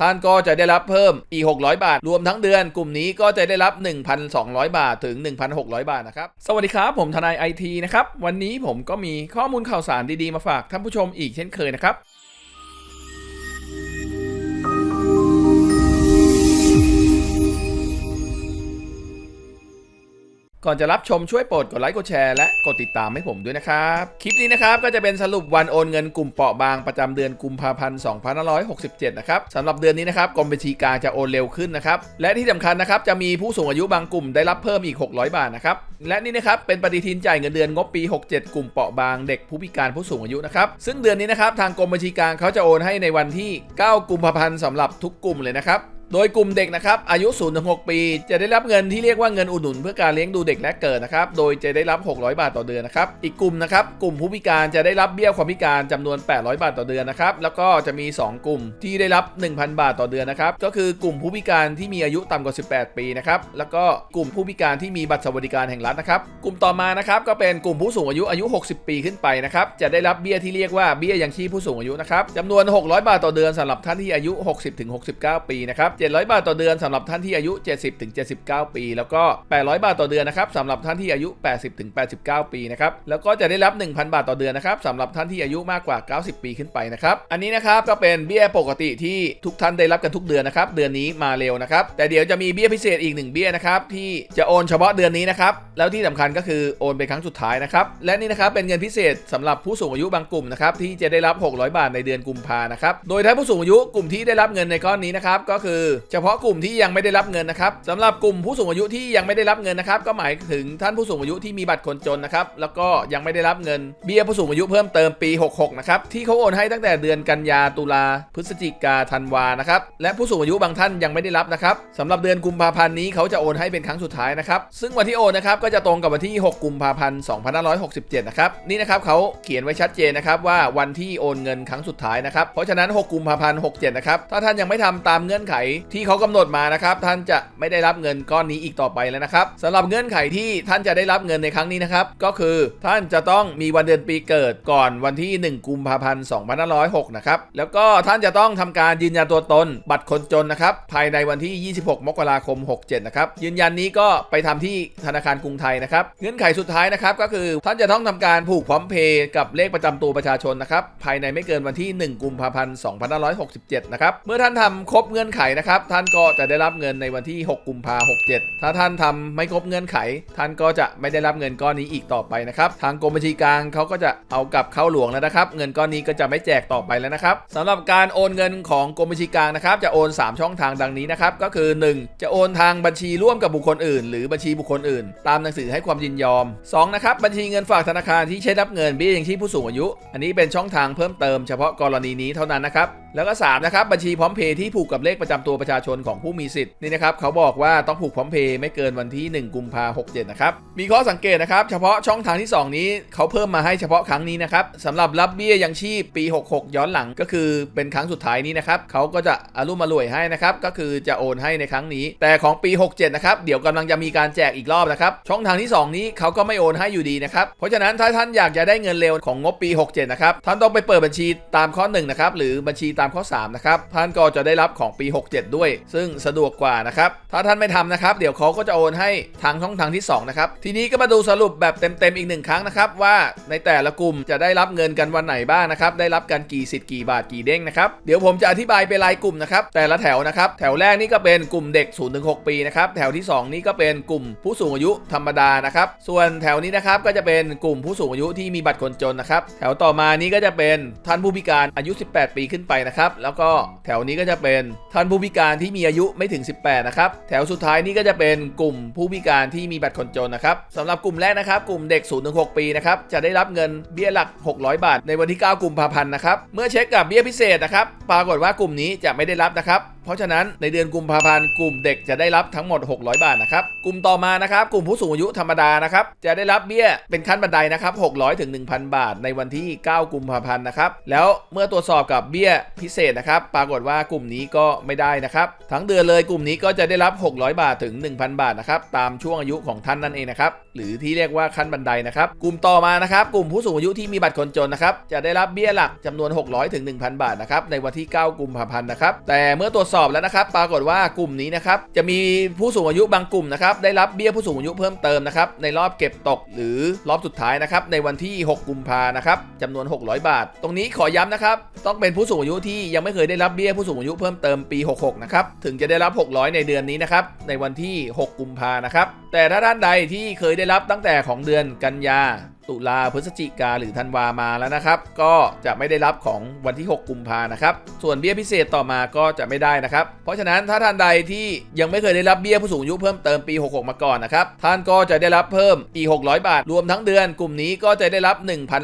ท่านก็จะได้รับเพิ่มอีก 600 บาท รวมทั้งเดือน กลุ่มนี้ก็จะได้รับ 1,200 บาทถึง 1,600 บาทนะครับ สวัสดีครับ ผมทนายไอทีนะครับ วันนี้ผมก็มีข้อมูลข่าวสารดีๆมาฝากท่านผู้ชมอีกเช่นเคยนะครับ ก่อนจะรับชมช่วยโปรดกดไลค์กดแชร์และกดติดตามให้ผมด้วยนะครับ คลิปนี้นะครับก็จะเป็นสรุปวันโอนเงินกลุ่มเปราะบางประจำเดือนกุมภาพันธ์2567 นะครับสำหรับเดือนนี้นะครับกรมบัญชีกลางจะโอนเร็วขึ้นนะครับ และที่สำคัญนะครับจะมีผู้สูงอายุบางกลุ่มได้รับเพิ่มอีก 600 บาทนะครับ และนี่นะครับเป็นปฏิทินจ่ายเงินเดือนงบปี 67 กลุ่มเปราะบางเด็กผู้พิการผู้สูงอายุนะครับ ซึ่งเดือนนี้นะครับทางกรมบัญชีกลางเขาจะโอนให้ในวันที่ 9 กุมภาพันธ์สำหรับทุกกลุ่มเลยนะครับ โดยกลุ่มเด็กนะครับอายุ0ถึง6ปี จะได้รับเงินที่เรียกว่าเงินอุดหนุนเพื่อการเลี้ยงดูเด็กและเกิดนะครับ โดยจะได้รับ 600 บาทต่อเดือนนะครับ อีกกลุ่มนะครับกลุ่มผู้พิการจะได้รับเบี้ยความพิการจำนวน 800 บาทต่อเดือนนะครับ แล้วก็จะมี 2 กลุ่มที่ได้รับ 1,000 บาทต่อเดือนนะครับ ก็คือกลุ่มผู้พิการที่มีอายุต่ำกว่า 18 ปีนะครับ แล้วก็กลุ่มผู้พิการที่มีบัตรสวัสดิการแห่งรัฐนะครับ กลุ่มต่อมานะครับก็เป็นกลุ่มผู้สูงอายุอายุ 60 ปีขึ้นไปนะครับ จะได้รับเบี้ยที่เรียกว่าเบี้ยยังชีพผู้สูงอายุนะครับจำนวน 600 บาทต่อเดือนสำหรับท่านที่อายุ 60-69 ปีนะครับ700 บาทต่อเดือนสำหรับท่านที่อายุ 70ถึง79 ปี แล้วก็ 800 บาทต่อเดือนนะครับสำหรับท่านที่อายุ 80ถึง89 ปีนะครับแล้วก็จะได้รับ 1,000 บาทต่อเดือนนะครับสำหรับท่านที่อายุมากกว่า 90 ปีขึ้นไปนะครับอันนี้นะครับก็เป็นเบี้ยปกติที่ทุกท่านได้รับกันทุกเดือนนะครับเดือนนี้มาเร็วนะครับแต่เดี๋ยวจะมีเบี้ยพิเศษอีกหนึ่งเบี้ยนะครับที่จะโอนเฉพาะเดือนนี้นะครับแล้วที่สำคัญก็คือโอนเป็นครั้งสุดท้ายนะครับและนี่นะครับเป็นเงินพิเศษสำหรับผู้สูงอายุบางกลุ่มนะครับที่จะได้รับ 600 บาทในเดือนกุมภานะครับโดยท่านผู้สูงอายุกลุ่มที่ได้รับเงินในก้อนนี้นะครับก็คือเฉพาะกลุ่มที่ยังไม่ได้รับเงินนะครับสำหรับกลุ่มผู้สูงอายุที่ยังไม่ได้รับเงินนะครับก็หมายถึงท่านผู้สูงอายุที่มีบัตรคนจนนะครับแล้วก็ยังไม่ได้รับเงินเบี้ยผู้สูงอายุเพิ่มเติมปี 66 นะครับที่เขาโอนให้ตั้งแต่เดือนกันยาตุลาพฤศจิกาธันวานะครับและผู้สูงอายุบางท่านยังไม่ได้รับนะครับสำหรับเดือนกุมภาพันธ์นี้เขาจะโอนให้เป็นครั้งสุดท้ายนะครับซึ่งวันที่โอนนะครับก็จะตรงกับวันที่ 6 กุมภาพันธ์ 2567 นะครับนี่นะครับเขาเขียนไว้ชัดเจนนะครับว่าวันที่โอนเงินครั้งสุดท้ายนะครับเพราะฉะนั้น 6 กุมภาพันธ์ 67 นะครับถ้าท่านยังไม่ทำตามเงื่อนไขที่เขากำหนดมานะครับท่านจะไม่ได้รับเงินก้อนนี้อีกต่อไปแล้วนะครับสำหรับเงื่อนไขที่ท่านจะได้รับเงินในครั้งนี้นะครับก็คือท่านจะต้องมีวันเดือนปีเกิดก่อนวันที่ 1 กุมภาพันธ์2506นะครับแล้วก็ท่านจะต้องทำการยืนยันตัวตนบัตรคนจนนะครับภายในวันที่ 26 มกราคม 67 นะครับยืนยันนี้ก็ไปทำที่ธนาคารกรุงไทยนะครับเงื่อนไขสุดท้ายนะครับก็คือท่านจะต้องทำการผูกพร้อมเพย์กับเลขประจำตัวประชาชนนะครับภายในไม่เกินวันที่ 1 กุมภาพันธ์2567 นะครับเมื่อท่านทำครบเงื่อนไขนะครับ ท่านก็จะได้รับเงินในวันที่ 6 กุมภาพันธ์67 ถ้าท่านทำไม่ครบเงื่อนไข ท่านก็จะไม่ได้รับเงินก้อนนี้อีกต่อไปนะครับ ทางกรมบัญชีกลางเขาก็จะเอากลับเข้าหลวงแล้วนะครับ เงินก้อนนี้ก็จะไม่แจกต่อไปแล้วนะครับสำหรับการโอนเงินของกรมบัญชีกลางนะครับ จะโอน 3 ช่องทางดังนี้นะครับ ก็คือ 1. จะโอนทางบัญชีร่วมกับบุคคลอื่น หรือบัญชีบุคคลอื่น ตามหนังสือให้ความยินยอม 2. นะครับ บัญชีเงินฝากธนาคารที่ใช้รับเงินเบี้ยยังชีพผู้สูงอายุ อันนี้เป็นช่องทางเพิ่มเติมเฉพาะกรณีนี้เท่านั้นนะครับแล้วก็3นะครับบัญชีพร้อมเพย์ที่ผูกกับเลขประจำตัวประชาชนของผู้มีสิทธิ์นี่นะครับเขาบอกว่าต้องผูกพร้อมเพย์ไม่เกินวันที่ 1 กุมภาพันธ์67 นะครับ มีข้อสังเกตนะครับ เฉพาะช่องทางที่ 2 นี้เขาเพิ่มมาให้เฉพาะครั้งนี้นะครับสำหรับรับเบี้ยยังชีพปี 66 ย้อนหลังก็คือเป็นครั้งสุดท้ายนี้นะครับเขาก็จะอารุ่มมารวยให้นะครับก็คือจะโอนให้ในครั้งนี้ แต่ของปี 67 นะครับเดี๋ยวกำลังจะมีการแจกอีกรอบนะครับช่องทางที่ 2 นี้เขาก็ไม่โอนให้อยู่ดีนะครับเพราะฉะนั้นถ้าท่านอยากจะได้เงินเร็วของงบปี 67 นะครับท่านต้องไปเปิดบัญชีตามข้อ1นะครับหรือบัญชีตามข้อ 3 นะครับ ท่านก็จะได้รับของปี 67 ด้วย ซึ่งสะดวกกว่านะครับ ถ้าท่านไม่ทำนะครับ เดี๋ยวเขาก็จะโอนให้ทางช่องทางที่ 2 นะครับ ทีนี้ก็มาดูสรุปแบบเต็มๆอีกหนึ่งครั้งนะครับ ว่าในแต่ละกลุ่มจะได้รับเงินกันวันไหนบ้างนะครับ ได้รับกันกี่สิทธิ์กี่บาทกี่เด้งนะครับ เดี๋ยวผมจะอธิบายเป็นรายกลุ่มนะครับ แต่ละแถวนะครับ แถวแรกนี่ก็เป็นกลุ่มเด็ก0ูนถึงหปีนะครับ แถวที่ 2 นี่ก็เป็นกลุ่มผู้สูงอายุธรรมดานะครับ ส่วนแถวนี้นะครับก็จะเป็นกลุ่มผู้สูงอายุที่มีบัตรคนจนนะครับ แถวต่อมานี้ก็จะเป็นท่านผู้พิการอายุ 18 ปีขึ้นไปนะครับ แล้วก็แถวนี้ก็จะเป็นท่านผู้พิการที่มีอายุไม่ถึง 18 นะครับ แถวสุดท้ายนี่ก็จะเป็นกลุ่มผู้พิการที่มีบัตรคนจนนะครับสำหรับกลุ่มแรกนะครับ กลุ่มเด็ก0ูนปีนะครับ จะได้รับเงินเบี้ยหลัก 600 บาท ในวันที่ 9 กุมภาพันธ์นะครับ เมื่อเช็คกับเบี้ยพิเศษนะครับ ปรากฏว่ากลุ่มนี้จะไม่ได้รับนะครับเพราะฉะนั้นในเดือนกุมภาพันธ์กลุ่มเด็กจะได้รับทั้งหมด 600 บาทนะครับ กลุ่มต่อมานะครับ กลุ่มผู้สูงอายุธรรมดานะครับ จะได้รับเบี้ยเป็นขั้นบันไดนะครับ 600ถึง1,000 บาท ในวันที่ 9 กุมภาพันธ์นะครับ แล้วเมื่อตรวจสอบกับเบี้ยพิเศษนะครับ ปรากฏว่ากลุ่มนี้ก็ไม่ได้นะครับ ทั้งเดือนเลยกลุ่มนี้ก็จะได้รับ 600 บาทถึง 1,000 บาทนะครับ ตามช่วงอายุของท่านนั่นเองนะครับ หรือที่เรียกว่าขั้นบันไดนะครับ กลุ่มต่อมานะครับ กลุ่มผู้สูงอายุที่มีบัตรคนจนนะครับ จะได้รับเบี้ยหลักจำนวน 600ถึง1,000 บาทนะครับ ในวันที่ 9 กุมภาพันธ์นะครับ แต่เมื่อตรวจสอบแล้วนะครับ ปรากฏว่ากลุ่มนี้นะครับจะมีผู้สูงอายุบางกลุ่มนะครับได้รับเบี้ยผู้สูงอายุเพิ่มเติมนะครับในรอบเก็บตกหรือรอบสุดท้ายนะครับในวันที่ 6 กุมภานะครับจำนวน 600 บาท ตรงนี้ขอย้ำนะครับต้องเป็นผู้สูงอายุที่ยังไม่เคยได้รับเบี้ยผู้สูงอายุเพิ่มเติมปี 66 นะครับถึงจะได้รับ 600 ในเดือนนี้นะครับในวันที่ 6 กุมภานะครับแต่ถ้าท่านใดที่เคยได้รับตั้งแต่ของเดือนกันยา ตุลาพฤศจิกาหรือธันวามาแล้วนะครับ ก็จะไม่ได้รับของวันที่ 6 กุมภานะครับ ส่วนเบี้ยพิเศษต่อมาก็จะไม่ได้นะครับ เพราะฉะนั้นถ้าท่านใดที่ยังไม่เคยได้รับเบี้ยผู้สูงอายุเพิ่มเติมปี 66 มาก่อนนะครับ ท่านก็จะได้รับเพิ่มอีก 600 บาท รวมทั้งเดือนกลุ่มนี้ก็จะได้รับ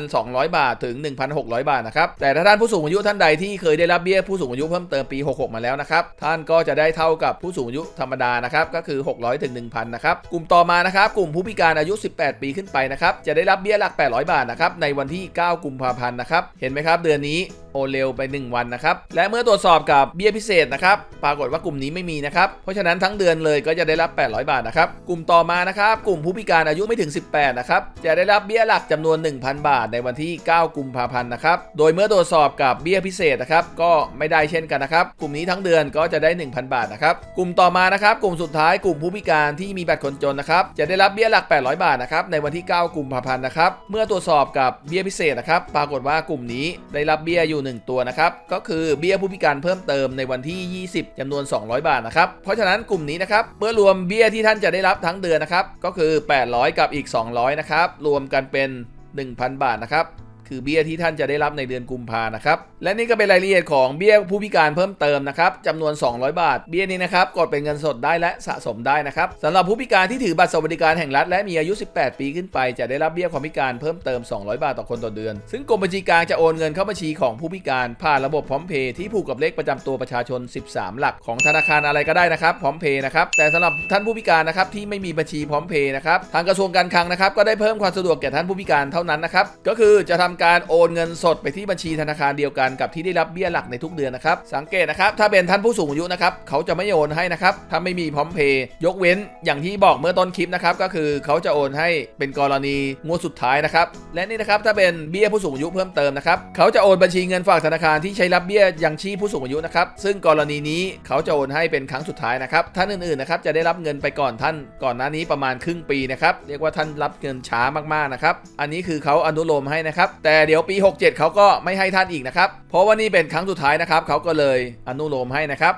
1,200 บาทถึง 1,600 บาทนะครับ แต่ถ้าท่านผู้สูงอายุท่านใดที่เคยได้รับเบี้ยผู้สูงอายุเพิ่มเติมปี 66 มาแล้วนะครับ ท่านก็จะได้เท่ากับผู้สูงอายุธรรมดานะครับ ก็คือ 600ถึง1,000นะครับ กลุ่มต่อมานะครับ กลุ่มผู้พิการอายุ 18 ปีขึ้นไปนะครับ จะได้รับเบี้ยหลัก 800 บาทนะครับในวันที่ 9 กุมภาพันธ์นะครับเห็นไหมครับเดือนนี้ โอเร็วไป 1 วันนะครับ และเมื่อตรวจสอบกับเบี้ยพิเศษนะครับ ปรากฏว่ากลุ่มนี้ไม่มีนะครับ เพราะฉะนั้นทั้งเดือนเลยก็จะได้รับ 800 บาทนะครับ กลุ่มต่อมานะครับ กลุ่มผู้พิการอายุไม่ถึง 18 นะครับ จะได้รับเบี้ยหลักจำนวน 1,000 บาท ในวันที่ 9 กุมภาพันธ์นะครับ โดยเมื่อตรวจสอบกับเบี้ยพิเศษนะครับ ก็ไม่ได้เช่นกันนะครับ กลุ่มนี้ทั้งเดือนก็จะได้ 1,000 บาทนะครับ กลุ่มต่อมานะครับ กลุ่มสุดท้ายกลุ่มผู้พิการที่มีบัตรคนจนนะครับ จะได้รับเบี้ยหลัก 800 บาทนะครับ ในวันที่ 9 กุมภาพันธ์นะครับ เมื่อตรวจสอบกับเบี้ยพิเศษนะครับ ปรากฏว่ากลุ่มนี้ได้รับเบี้ยอยู่1 ตัวนะครับ ก็คือเบี้ยผู้พิการเพิ่มเติมในวันที่ 20จำนวน 200 บาทนะครับ เพราะฉะนั้นกลุ่มนี้นะครับเมื่อรวมเบี้ยที่ท่านจะได้รับทั้งเดือนนะครับ ก็คือ 800 กับอีก 200 นะครับ รวมกันเป็น 1,000 บาทนะครับ คือเบี้ยที่ท่านจะได้รับในเดือนกุมภานะครับ และนี่ก็เป็นรายละเอียดของเบี้ยผู้พิการเพิ่มเติมนะครับจำนวน 200 บาท เบี้ยนี้นะครับกดเป็นเงินสดได้และสะสมได้นะครับสำหรับผู้พิการที่ถือบัตรสวัสดิการแห่งรัฐและมีอายุ 18 ปีขึ้นไป จะได้รับเบี้ยความพิการเพิ่มเติม 200 บาทต่อคนต่อเดือน ซึ่งกรมบัญชีกลางจะโอนเงินเข้าบัญชีของผู้พิการผ่านระบบพร้อมเพย์ที่ผูกกับเลขประจำตัวประชาชน 13 หลักของธนาคารอะไรก็ได้นะครับพร้อมเพย์นะครับแต่สำหรับท่านผู้พิการนะครับที่ไม่มีบัญชีพร้อมเพย์นะครับทางกระทรวงการคลังนะครับก็ได้เพิ่มความสะดวกแก่ท่านผู้พิการเท่านั้นนะครับก็คือจะทำการโอนเงินสดไปที่บัญชีธนาคารเดียวกันกับที่ได้รับเบี้ยหลักในทุกเดือนนะครับ สังเกตนะครับ ถ้าเป็นท่านผู้สูงอายุนะครับ เขาจะไม่โอนให้นะครับ ถ้าไม่มีพร้อมเพย์ยกเว้นอย่างที่บอกเมื่อต้นคลิปนะครับ ก็คือเขาจะโอนให้เป็นกรณีงวดสุดท้ายนะครับ และนี่นะครับ ถ้าเป็นเบี้ยผู้สูงอายุเพิ่มเติมนะครับ เขาจะโอนบัญชีเงินฝากธนาคารที่ใช้รับเบี้ยยังชีพผู้สูงอายุนะครับ ซึ่งกรณีนี้เขาจะโอนให้เป็นครั้งสุดท้ายนะครับ ท่านอื่นๆนะครับจะได้รับเงินไปก่อนท่านก่อนหน้านี้ประมาณครึ่งปีนะครับ เรียกว่าท่านรับเงินช้ามากๆนะครับ อันนี้คือเขาอนุโลมให้นะครับแต่เดี๋ยวปี 67 เขาก็ไม่ให้ท่านอีกนะครับ เพราะว่านี่เป็นครั้งสุดท้ายนะครับ เขาก็เลยอนุโลมให้นะครับ